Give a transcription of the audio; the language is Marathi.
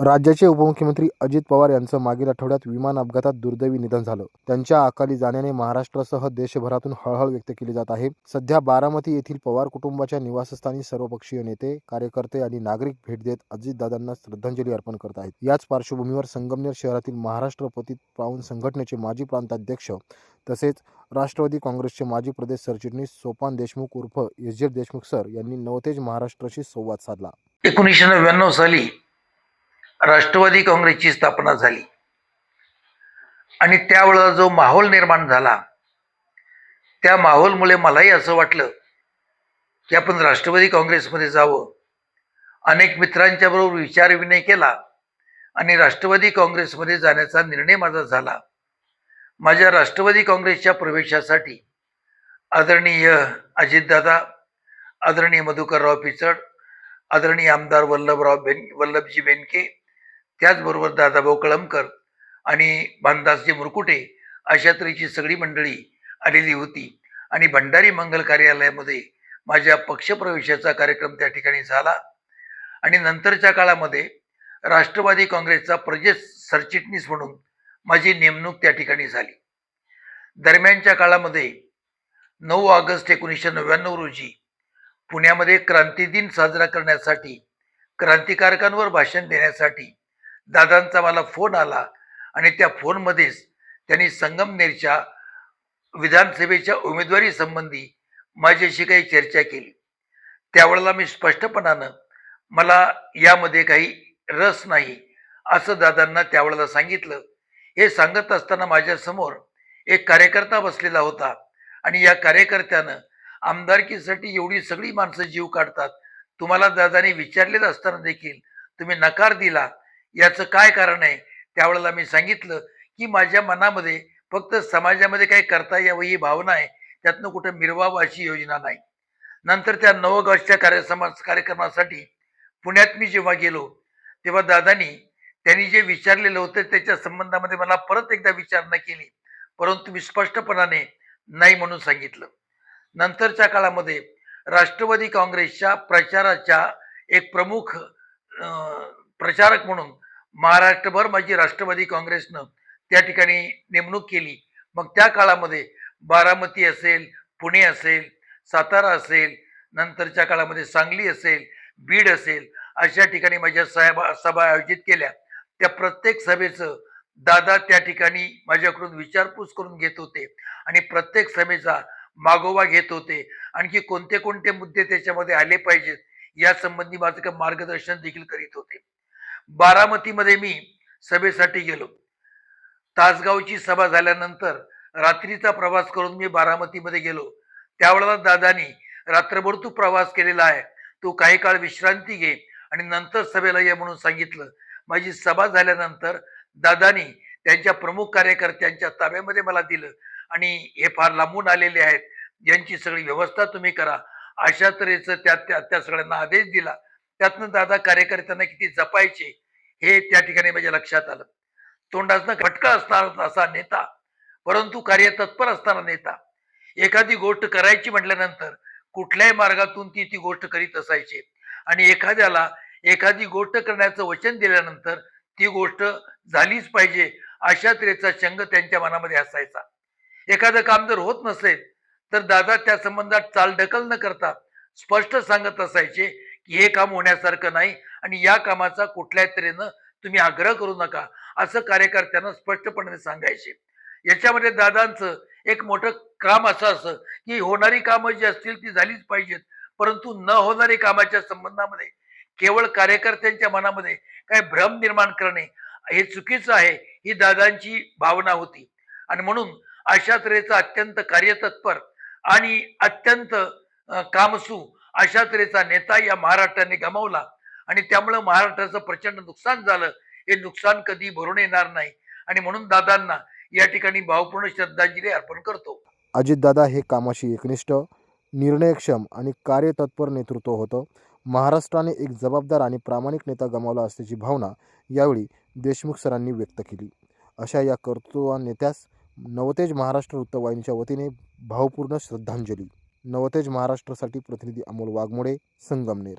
राज्याचे उपमुख्यमंत्री अजित पवार यांचं मागील आठवड्यात विमान अपघातात दुर्दैवी निधन झालं. त्यांच्या अकाली जाण्याने महाराष्ट्रासह देशभरातून हळहळ व्यक्त केली जात आहे. सध्या बारामती येथील पवार कुटुंबाच्या निवासस्थानी सर्वपक्षीय नेते कार्यकर्ते आणि नागरिक भेट देत अजितदादांना श्रद्धांजली अर्पण करत आहेत. याच पार्श्वभूमीवर संगमनेर शहरातील महाराष्ट्र पतित पावन संघटनेचे माजी प्रांताध्यक्ष तसेच राष्ट्रवादी काँग्रेसचे माजी प्रदेश सरचिटणीस सोपान देशमुख उर्फ एस देशमुख सर यांनी नवतेज महाराष्ट्राशी संवाद साधला. एकोणीसशे नव्याण्णव साली राष्ट्रवादी काँग्रेसची स्थापना झाली. आणि त्यावेळेला जो माहोल निर्माण झाला त्या माहोलमुळे मलाही असं वाटलं की आपण राष्ट्रवादी काँग्रेसमध्ये जावं. अनेक मित्रांच्या बरोबर विचारविनय केला आणि राष्ट्रवादी काँग्रेसमध्ये जाण्याचा निर्णय माझा झाला. माझ्या राष्ट्रवादी काँग्रेसच्या प्रवेशासाठी आदरणीय अजितदादा आदरणीय मधुकरराव पिचड आदरणीय आमदार वल्लभराव बेन वल्लभजी बेनके त्याचबरोबर दादाभाऊ कळमकर आणि भानदासजी मुरकुटे अशा तऱ्हेची सगळी मंडळी आलेली होती. आणि भंडारी मंगल कार्यालयामध्ये माझ्या पक्षप्रवेशाचा कार्यक्रम त्या ठिकाणी झाला. आणि नंतरच्या काळामध्ये राष्ट्रवादी काँग्रेसचा प्रदेश सरचिटणीस म्हणून माझी नेमणूक त्या ठिकाणी झाली. दरम्यानच्या काळामध्ये नऊ ऑगस्ट एकोणीसशे नव्याण्णव रोजी पुण्यामध्ये क्रांती दिन साजरा करण्यासाठी क्रांतिकारकांवर भाषण देण्यासाठी दादांचा मला फोन आला आणि त्या फोनमध्येच त्यांनी संगमनेरच्या विधानसभेच्या उमेदवारी संबंधी माझ्याशी काही चर्चा केली. त्यावेळेला मी स्पष्टपणानं मला यामध्ये काही रस नाही असं दादांना त्यावेळेला सांगितलं. हे सांगत असताना माझ्यासमोर एक कार्यकर्ता बसलेला होता आणि या कार्यकर्त्यानं आमदारकीसाठी एवढी सगळी माणसं जीव काढतात. तुम्हाला दादाने विचारलेलं असताना देखील तुम्ही नकार दिला. याचं काय कारण आहे? त्यावेळेला मी सांगितलं की माझ्या मनामध्ये फक्त समाजामध्ये काही करता यावं ही भावना आहे. त्यातनं कुठं मिरवावं अशी योजना नाही. नंतर त्या नऊ ऑगस्टच्या कार्यसमा कार्यक्रमासाठी पुण्यात मी जेव्हा गेलो तेव्हा दादानी त्यांनी जे विचारलेलं होतं त्याच्या संबंधामध्ये मला परत एकदा विचारणा केली. परंतु मी स्पष्टपणाने नाही म्हणून सांगितलं. नंतरच्या काळामध्ये राष्ट्रवादी काँग्रेसच्या प्रचाराच्या एक प्रमुख प्रचारक म्हणून महाराष्ट्रभर माझी राष्ट्रवादी काँग्रेसनं त्या ठिकाणी नेमणूक केली. मग त्या काळामध्ये बारामती असेल पुणे असेल सातारा असेल नंतरच्या काळामध्ये सांगली असेल बीड असेल अशा ठिकाणी माझ्या साहेबा सभा आयोजित केल्या. त्या प्रत्येक सभेचं दादा त्या ठिकाणी माझ्याकडून विचारपूस करून घेत होते आणि प्रत्येक सभेचा मागोवा घेत होते. आणखी कोणते कोणते मुद्दे त्याच्यामध्ये आले पाहिजेत या संबंधी माझं काही मार्गदर्शन देखील करीत होते. बारामतीमध्ये मी सभेसाठी गेलो. तासगावची सभा झाल्यानंतर रात्रीचा प्रवास करून मी बारामतीमध्ये गेलो. त्यावेळेला दादानी रात्रभर तू प्रवास केलेला आहे. तू काही काळ विश्रांती घे आणि नंतर सभेला ये म्हणून सांगितलं. माझी सभा झाल्यानंतर दादानी त्यांच्या प्रमुख कार्यकर्त्यांच्या ताब्यामध्ये मला दिलं आणि हे फार लांबून आलेले आहेत. यांची सगळी व्यवस्था तुम्ही करा. अशा तऱ्हेचं त्या त्या त्या सगळ्यांना आदेश दिला. त्यातनं दादा कार्यकर्त्यांना किती जपायचे हे त्या ठिकाणी माझ्या लक्षात आलं. तोंडाचा घटका असणारा असा नेता परंतु कार्यतत्पर असणारा नेता एखादी गोष्ट करायची म्हटल्यानंतर कुठल्याही मार्गातून ती ती गोष्ट करीत असायची. आणि एखाद्याला एखादी गोष्ट करण्याचं वचन दिल्यानंतर ती गोष्ट झालीच पाहिजे अशा तऱ्हेचा शंग त्यांच्या मनामध्ये असायचा. एखादं काम जर होत नसेल तर दादा त्या संबंधात चालढकल न करता स्पष्ट सांगत असायचे की हे काम होण्यासारखं नाही आणि या कामाचा कुठल्या तऱ्हेनं तुम्ही आग्रह करू नका असं कार्यकर्त्यांना स्पष्टपणे सांगायचे. याच्यामध्ये दादांचं एक मोठं काम असं असं की होणारी कामं जी असतील ती झालीच पाहिजेत परंतु न होणारी कामाच्या संबंधामध्ये केवळ कार्यकर्त्यांच्या मनामध्ये काय भ्रम निर्माण करणे हे चुकीचं आहे ही दादांची भावना होती. आणि म्हणून अशा तऱ्हेचा अत्यंत कार्यतत्पर आणि अत्यंत कामसू अशा तऱ्हेचा नेता या महाराष्ट्राने गमावला. आणि त्यामुळं महाराष्ट्राचं प्रचंड नुकसान झालं. हे नुकसान कधी भरून येणार नाही. आणि म्हणून दादांना या ठिकाणी भावपूर्ण श्रद्धांजली अर्पण करतो. अजितदादा हे कामाशी एकनिष्ठ निर्णयक्षम आणि कार्यतत्पर नेतृत्व होतं. महाराष्ट्राने एक जबाबदार आणि प्रामाणिक नेता गमावला असल्याची भावना यावेळी देशमुख सरांनी व्यक्त केली. अशा या कर्तृत्व नेत्यास नवतेज महाराष्ट्र वृत्तवाहिनीच्या वतीने भावपूर्ण श्रद्धांजली. नवतेज महाराष्ट्रासाठी प्रतिनिधी अमोल वाघमोडे संगमनेर